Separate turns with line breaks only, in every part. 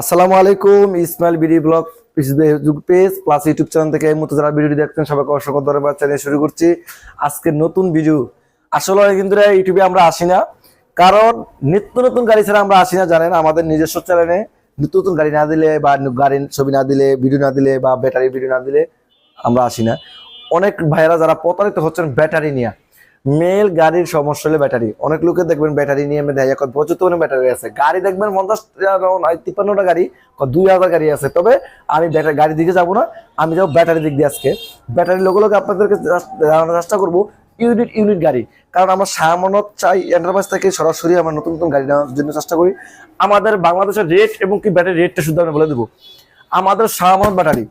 আসসালামু আলাইকুম, Ismail BD blog page plus YouTube channel থেকে এই মুহূর্তে যারা ভিডিওটি দেখছেন সবাইকে অসংখ্য ধন্যবাদ জানিয়ে শুরু করছি আজকের নতুন ভিডিও আসলে কিন্তু ইউটিউবে আমরা আসি না, কারণ নিত্য নতুন গাড়ি ছাড়া আমরা আসি না, জানেন? আমাদের নিজস্ব চ্যানেলে নিত্য নতুন গাড়ি না দিলে বা গাড়ির ছবি না দিলে ভিডিও না দিলে বা ব্যাটারি ভিডিও না দিলে আমরা আসি না। অনেক ভাইয়েরা যারা প্রতারিত হচ্ছেন ব্যাটারি নিয়ে। মেল গাড়ির সমস্যা হলে ব্যাটারি। অনেক লোকে দেখবেন ব্যাটারি নিয়ে আমি দেখা যায় প্রচুর পরিমাণে ব্যাটারি আছে। গাড়ি দেখবেন পঞ্চাশ তিপ্পান্নটা গাড়ি দুই হাজার গাড়ি আছে। তবে আমি ব্যাটারি, গাড়ির দিকে যাব না, আমি যাব ব্যাটারি দিক দিয়ে আজকে। ব্যাটারি লোক লোক আপনাদেরকে জানানোর চেষ্টা করব, ইউনিট ইউনিট গাড়ি। কারণ আমরা সামানত চাই এন্টারপ্রাইজ থেকে সরাসরি আমরা নতুন নতুন গাড়ি নেওয়ার জন্য চেষ্টা করি। আমাদের বাংলাদেশের রেট এবং কি ব্যাটারি রেটটা শুধু আমি বলে দেবো। আমাদের সামানত ব্যাটারি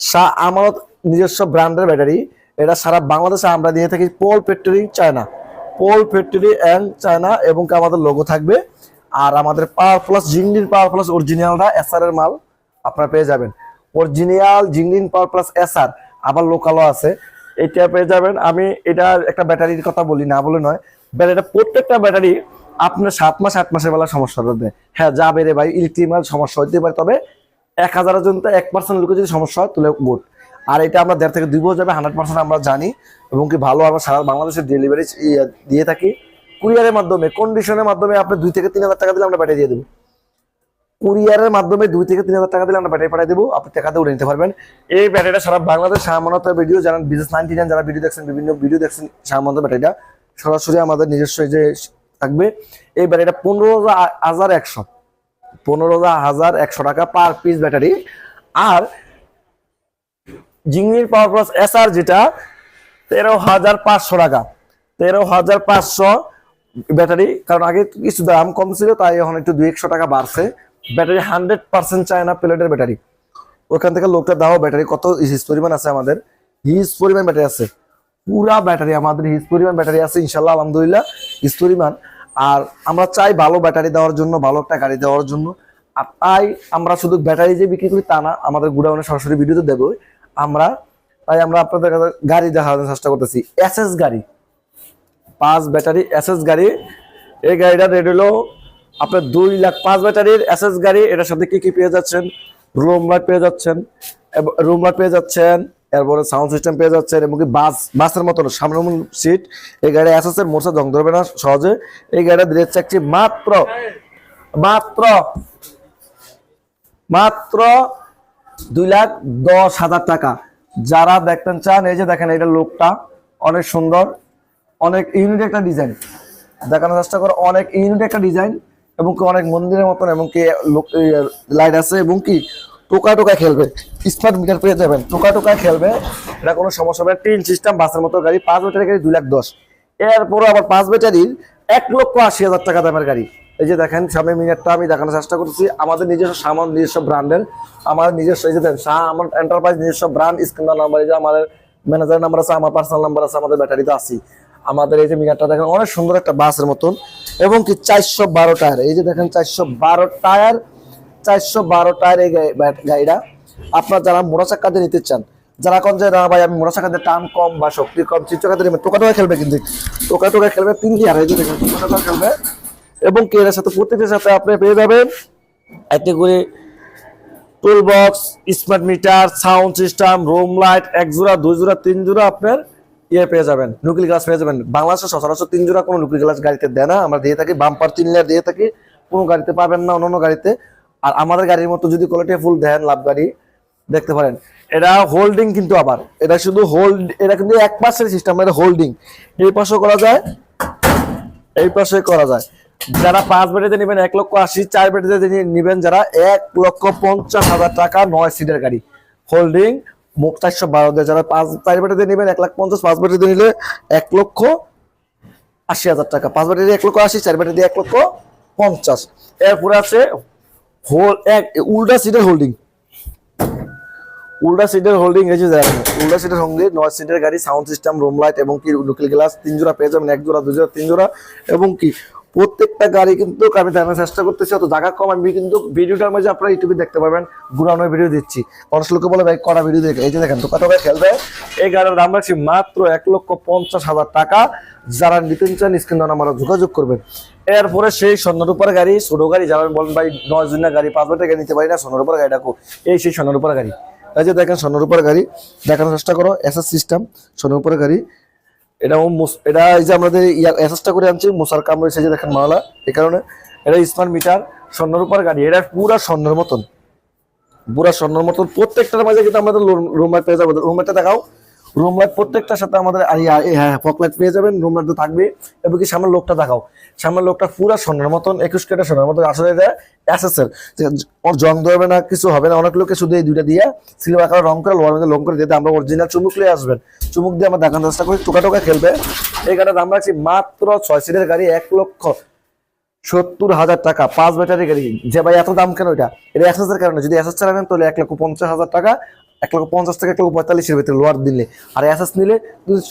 শাহ আমানত নিজস্ব ব্র্যান্ডের ব্যাটারি এটা সারা বাংলাদেশে আমরা দিয়ে থাকি pole factory China pole factory and China এবং আমাদের লোগো থাকবে। আর আমাদের পাওয়ার প্লাস জিংলিন পাওয়ার প্লাস অরিজিনালটা এসআর এর মাল আপনারা পেয়ে যাবেন। অরিজিনাল জিংলিন পাওয়ার প্লাস এসআর আবার লোকালও আছে। এটা পেয়ে যাবেন, আমি এটা একটা ব্যাটারির কথা বলি, না বলে নয়। ব্যাটারিটা প্রত্যেকটা ব্যাটারি আপনার সাত মাস, আট মাসের বেলা সমস্যা হবে হ্যাঁ যাবে রে ভাই, ইলেকট্রিক মাল সমস্যা হতে পারে, তবে এক হাজারের জন্য এক পার্সেন্ট লোকের যদি সমস্যা হয়, তাহলে গুড আর এটা আমরা দেড় থেকে দুই বছর যাবে হান্ড্রেড পার্সেন্ট আমরা জানি। এবং কি ভালো আমরা সারা বাংলাদেশের ডেলিভারি দিয়ে থাকি। কুরিয়ারের মাধ্যমে কন্ডিশনের মাধ্যমে আপনি দুই থেকে তিন হাজার টাকা দিলে আমরা ব্যাটারি দিয়ে দেবো। কুরিয়ারের মাধ্যমে দুই থেকে তিন হাজার টাকা দিলে আমরা ব্যাটারি পাঠিয়ে দেবো। আপনি টাকা দিয়ে উঠে নিতে পারবেন। এই ব্যাটারিটা সারা বাংলাদেশ সামানত ভিডিও যারা বিজনেস নাইনটি নাইন যারা ভিডিও দেখছেন, বিভিন্ন ভিডিও দেখছেন সামান্ত ব্যাটারিটা, সরাসরি আমাদের নিজস্ব যে থাকবে। এই ব্যাটারিটা পনেরো হাজার একশো, পনেরো হাজার একশো টাকা পার পিস ব্যাটারি। আর জিংনির পাওয়ার প্লাস এসআর যেটা, তেরো হাজার পাঁচশো টাকা। তেরো হাজার পাঁচশো ব্যাটারি, কারণ আগে কিছু দাম কম ছিল, তাই এখন একটু দুই একশো টাকা বাড়ছে। ব্যাটারি হান্ড্রেড পার্সেন্ট চায়না প্লেটের ব্যাটারি। ওখান থেকে লোকটা দাও, ব্যাটারি কত হিস পরিমাণ আছে আমাদের। হিস পরিমাণ ব্যাটারি আছে। পুরা ব্যাটারি, আমাদের হিস পরিমাণ ব্যাটারি আছে ইনশাল্লাহ আলহামদুলিল্লাহ হিস পরিমাণ। আর আমরা চাই ভালো ব্যাটারি দেওয়ার জন্য, ভালো একটা গাড়ি দেওয়ার জন্য। আর তাই আমরা শুধু ব্যাটারি যে বিক্রি করি তা না, আমাদের গুডাউনে সরাসরি ভিডিওতে দেবো আমরা, তাই আমরা আপনাদের কাছে গাড়ি দেখানোর চেষ্টা করতেছি। এসএস গাড়ি। পাঁচ ব্যাটারি, এসএস গাড়ি। এই গাড়িটা রেট হলো আপনার দুই লাখ পাঁচ ব্যাটারির এসএস গাড়ি। এটার সাথে কি কি পেয়ে যাচ্ছেন? রুম লাইট পেয়ে যাচ্ছেন। রুম লাইট পেয়ে যাচ্ছেন। এরপরে সাউন্ড সিস্টেম পেয়ে যাচ্ছেন এবং কি বাস, বাসের মতন সামনে সিট। এই গাড়ি এসএস এর মোটর জং ধরবে না সহজে। এই গাড়িটা দিতে চাচ্ছি মাত্র মাত্র মাত্র দুই লাখ দশ হাজার টাকা। যারা দেখতেন চান, এই যে দেখেন এটা লোকটা, অনেক সুন্দর, অনেক ইউনিট একটা ডিজাইন দেখানোর চেষ্টা করো, অনেক ইউনিট একটা ডিজাইন এবং কি অনেক মন্দিরের মতন এবং কি লাইট আছে এবং কি টোকা টোকা খেলবে। স্মার্ট মিটার পেয়ে যাবেন, টোকা টোকা খেলবে। এটা কোনো সমস্যা হবে টিন সিস্টেম বাসের মতো গাড়ি, পাঁচ ব্যাটারি গাড়ি দুই লাখ দশ। এরপরও আবার পাঁচ ব্যাটারির এক লক্ষ আশি হাজার টাকা দামের গাড়ি। এই যে দেখেন সামনে মিনারটা আমি দেখানোর চেষ্টা করছি আমাদের নিজস্ব সামান, নিজস্ব ব্র্যান্ডের। আমাদের নিজস্ব, এই যে শাহ আমার এন্টারপ্রাইজ নিজস্ব ব্র্যান্ড স্ক্রিনার নাম্বার এই যে আমাদের ম্যানেজার নাম্বার আছে, আমার পার্সোনাল নাম্বার আছে, আমাদের ব্যাটারিতে আছি। আমাদের এই যে মিনারটা দেখেন, অনেক সুন্দর একটা বাসের মতন। এবং কি চারশো বারো টায়ার, এই যে দেখেন চারশো বারো টায়ার, চারশো বারো টায়ার এই গাড়িটা। আপনার যারা মোড়া চাক্কা দিয়ে নিতে চান, যারা কোন যে, না ভাই, আমি দিয়ে টান কম বা শক্তি কম চাক্কা টোকা টোকা খেলবে কিন্তু। টোকা টোকা খেলবে তিন গিয়ার এই যে দেখেন টোকা টোকা খেলবে। এবং কি এর সাথে প্রত্যেকটার সাথে আপনি পেয়ে যাবেন এতে করে tool box smart meter sound system room light এক জোড়া, দুই জোড়া, তিন জোড়া আপনার ইয়ে পেয়ে যাবেন নুকিল গ্লাস পেয়ে যাবেন। বাংলাদেশে সচরাচর তিন জোড়া কোনো নুকিল গ্লাস গাড়িতে দেয় না, আমরা দিয়ে থাকি বাম্পার তিন লেয়ার দিয়ে থাকি, কোনো গাড়িতে পাবেন না অন্য গাড়িতে। আর আমাদের গাড়ির মতো যদি কোয়ালিটি ফুল দেন লাভ গাড়ি, দেখতে পারেন। এটা হোল্ডিং কিন্তু আবার, এটা শুধু হোল্ড এটা কিন্তু এক পাশের সিস্টেম এটা হোল্ডিং এই পাশেও করা যায়, এই পাশে করা যায়। যারা পাঁচ বেটিতে নেবেন এক লক্ষ আশি, চার বেটিতে নেবেন যারা এক লক্ষ পঞ্চাশ হাজার টাকা, নয় সিটের গাড়ি। হোল্ডিং মুখ চারশো বারো দিয়ে যারা পাঁচ, চার বেটিতে নেবেন এক লাখ পঞ্চাশ, পাঁচ বেটিতে নিলে এক লক্ষ আশি হাজার টাকা। পাঁচ বেটিতে এক লক্ষ আশি, চার বেটিতে এক লক্ষ পঞ্চাশ। এরপরে আছে হোল এক, উল্টা সিটের হোল্ডিং উল্টা সিটের হোল্ডিং যে দেখেন উল্টা সিটের হোল্ডিং নয় সিটের গাড়ি সাউন্ড সিস্টেম রুম লাইট এবং কি লুকিল গ্লাস তিন জোড়া পেয়ে যাবেন এক জোড়া দুই জোড়া তিন জোড়া এবং কি প্রত্যেকটা গাড়ি কিন্তু আমি দেখানোর চেষ্টা করতেছি, অত জায়গা কম, আমি কিন্তু ভিডিওটার মাঝে আপনারা ইউটিউবে দেখতে পাবেন ঘুরানোর ভিডিও দিচ্ছি। মানুষ লোকে বলে, ভাই করা ভিডিও দেখে, এই যে দেখেন টোকা টোকা খেলবে। এই গাড়ির দাম রাখছি মাত্র এক লক্ষ পঞ্চাশ হাজার টাকা। যারা নিতে চান স্ক্রিন আমরা যোগাযোগ করবেন। এরপরে সেই স্বর্ণের উপর গাড়ি, ছোট গাড়ি, যারা বলেন, ভাই, নয় জনের গাড়ি, পাঁচ হাজার টাকা নিতে পারি না, স্বর্ণের উপর গাড়ি ডাকো এই সেই স্বর্ণের উপর গাড়ি। এই যে দেখেন, স্বর্ণের উপর গাড়ি, দেখানোর চেষ্টা করো এসএস সিস্টেম স্বর্ণের উপর গাড়ি। এটা এটা এই যে আমাদের অ্যাসেসটা করে আনছি মুসার কামড় এসে যে দেখেন মালা এই কারণে এটা স্মার্ট মিটার স্বর্ণরূপার গাড়ি এটা পুরা স্বর্ণের মতন পুরা স্বর্ণের মতন প্রত্যেকটার মাঝে কিন্তু আমাদের রুম পেয়ে যাব রুম দেখাও রুম লাইট প্রত্যেকটার সাথে আমাদের হ্যাঁ ফক লাইট পেয়ে যাবেন রুম লাইট তো থাকবে এবং কি সামনের লোকটা দেখাও। সামনের লোকটা পুরা স্বর্ণের মতন, একুশ কেটা স্বর্ণের মতন, আসলে এটা এসএসএর ওর জং ধরবে না, কিছু হবে না, অনেক লোকে শুধু এই দুইটা দিয়ে সিলভার কালার রং করে লোয়ার মধ্যে রং করে দিতে আমরা অরিজিনাল চুমুক নিয়ে আসবেন। চুমুক দিয়ে আমরা দেখানোর চেষ্টা করি টোকা টোকা খেলবে। এই গাড়ির দাম রাখছি মাত্র ছয় সিটের গাড়ি, এক লক্ষ সত্তর হাজার টাকা। পাঁচ ব্যাটারি গাড়ি। যে ভাই, এত দাম কেন এটা? এটা এর কারণে। যদি এসএস চালাবেন তাহলে এক লক্ষ পঞ্চাশ হাজার টাকা। এক লক্ষ পঞ্চাশ থেকে এক লক্ষ পঁয়তাল্লিশের ভিতরে লোয়ার দিলে। আর এসএস নিলে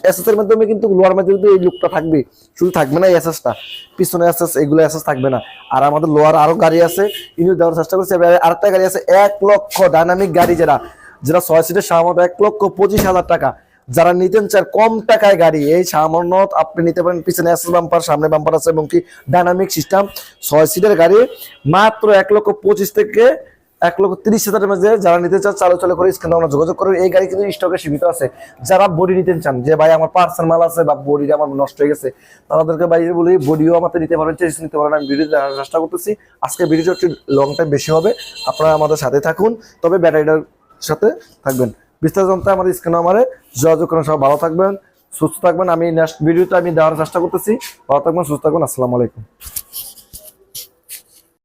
এসএস এর মাধ্যমে কিন্তু লোয়ার মাধ্যমে কিন্তু এই লুকটা থাকবে। শুধু থাকবে না এসএসটা পিছনে এসএস এগুলো এসএস থাকবে না। আর আমাদের লোয়ার আরও গাড়ি আছে ইউনিট দেওয়ার চেষ্টা করছি। আরেকটা গাড়ি আছে এক লক্ষ ডাইনামিক গাড়ি যারা যেটা ছয় সিটের সামান্য এক লক্ষ পঁচিশ হাজার টাকা। যারা নিতেন চান কম টাকায় গাড়ি। এই সামান্য আপনি নিতে পারেন পিছনে এসএস বাম্পার সামনে বাম্পার আছে এবং কি ডাইনামিক সিস্টেম ছয় সিটের গাড়ি মাত্র এক লক্ষ পঁচিশ থেকে এক লক্ষ তিরিশ হাজারের মাঝে যারা নিতে চান, চালু চালু করে স্ক্রিনে আমরা যোগাযোগ করুন। এই গাড়ি কিন্তু স্টকে সীমিত আছে। যারা বডি নিতে চান, যে ভাই আমার পার্সেল মাল আছে বা বডি আমার নষ্ট হয়ে গেছে, তাদেরকে বাইরে বলি বডিও আমাদের নিতে পারেন চেষ্টা নিতে পারেন আমি ভিডিও দেখার চেষ্টা করতেছি। আজকে ভিডিওটা একটু লং টাইম বেশি হবে। আপনারা আমাদের সাথে থাকুন। তবে ব্যাটারিটার সাথে থাকবেন। বিস্তারিত জানতে আমাদের স্ক্রিনে আমারে যোগাযোগ করেন। সব ভালো থাকবেন, সুস্থ থাকবেন। আমি নেক্সট ভিডিওতে আমি দেওয়ার চেষ্টা করতেছি। ভালো থাকবেন, সুস্থ থাকবেন। আসসালামু আলাইকুম।